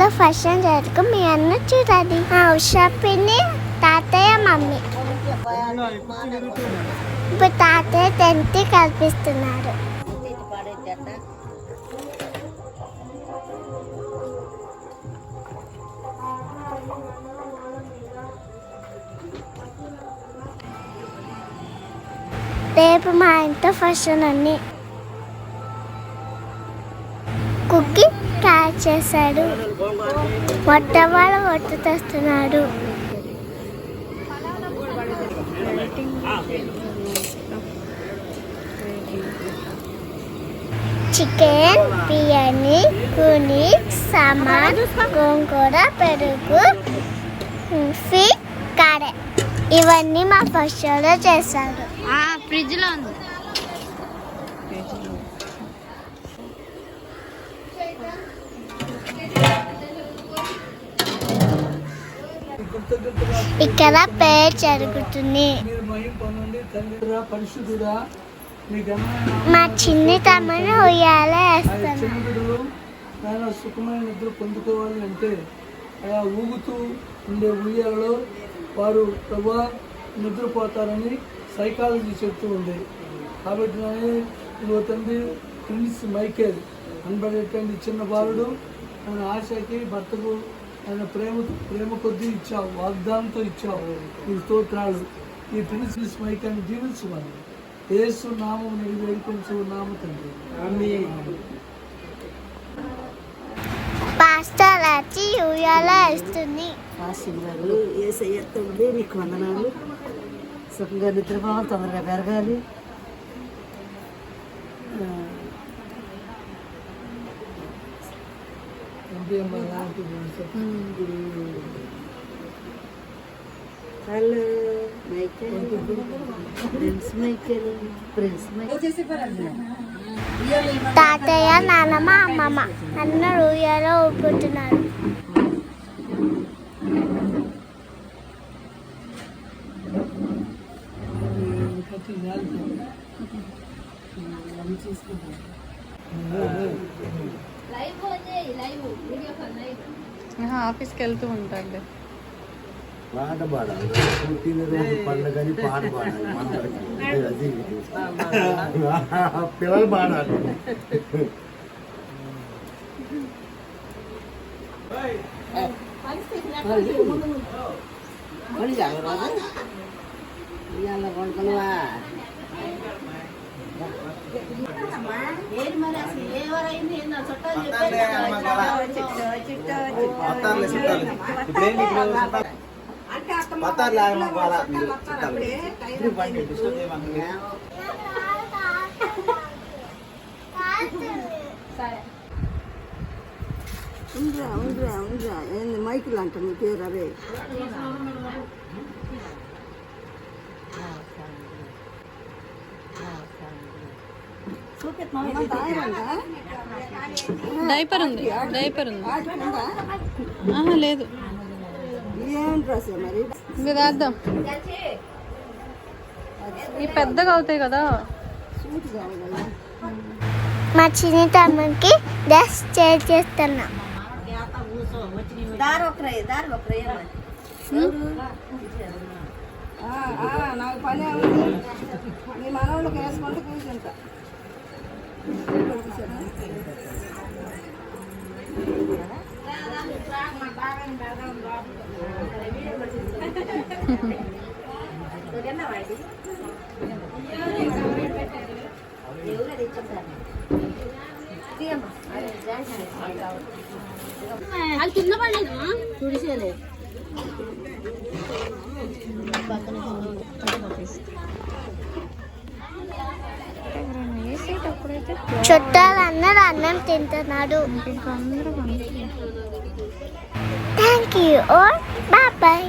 ఇంట్లో ఫంక్షన్ జరుగు మీ అన్న చూడాలి మా ఉషా పిన్ని తాతయ్య మమ్మీ. ఇప్పుడు తాతయ్య టెన్త్ కల్పిస్తున్నారు. రేపు మా ఇంట్లో ఫస్ట్ అన్ని కుక్కి చేశాడు. మొట్ట ఒట్టు తెస్తున్నాడు చికెన్ బిర్యానీ కుని సామాన్ గోంగూర పెరుగు ఫిట్ కాడే ఇవన్నీ మా ఫస్ట్లో చేశారు ఫ్రిడ్జ్లో ఉంది. ఇక్కడ పేరు జరుగుతుంది. మీరు మా చిన్ని తమ్ముని ఉయ్యాల వేస్తాను సుఖమైన నిద్ర పొందుకోవాలి అంటే అలా ఊగుతూ ఉండే ఉయ్యాలలో వారు ప్రభా నిద్రపోతారని సైకాలజీ చెప్తూ ఉంది కాబట్టి నాయన తండ్రి ప్రిన్స్ మైకేల్ అనబడేటువంటి చిన్న బాలుడు ఆయన ఆశకి భర్తకు ఆయన ప్రేమ ప్రేమ కొద్దీ ఇచ్చావు వాగ్దానంతో ఇచ్చావు. ఈ స్తోత్రాలు ఈ ప్రిన్స్ మైకేల్ని జీవించమని. యేసు నామం నిడి వేడుకొంచు నామ తండ్రి. పాస్టర్ వచ్చి ఉయ్యాల ఆశీర్వాదాలు ఏసయ్య తండ్రి నీకు వందనాలు. సుఖంగా నిద్రపోవాలి తొందరగా పెరగాలి. Hello Michael Prince Michael Prince Michael తాతయ్య నాన్నమ్మ అమ్మమ్మ అందరూ ఉయ్యాల ఊపుతున్నారు ఆఫీస్కి వెళ్తూ ఉంటాడు పాట పాడాలి పుట్టినరోజు పండుగని పాట పాడాలి మనవడికి అది పిల్లలు పాడాలి మళ్ళీ జాగ్రత్త ఇవాళ వంటలువా ఉండరా ఉండరా ఉండరా ఏంది మైకులు అంట మీ పేరు అవే డైపర్ ఉంది డైపర్ ఉంది. ఆహా, లేదు. ఇంకా రాద్దాం. ఈ పెద్దగా అవుతాయి కదా. మా చిన్ని తమ్మునికి డ్రెస్ చేంజ్ చేస్తున్నా. నాకు పని ఉంది మీ మనవాళ్ళకి వేసుకుంటే కూర్చుంటా. తుడిసేలే వేసేటప్పుడైతే చుట్టాలందరూ అన్నం తింటున్నాడు ఇంకా అందరూ థ్యాంక్ యూ ఓ బాయ్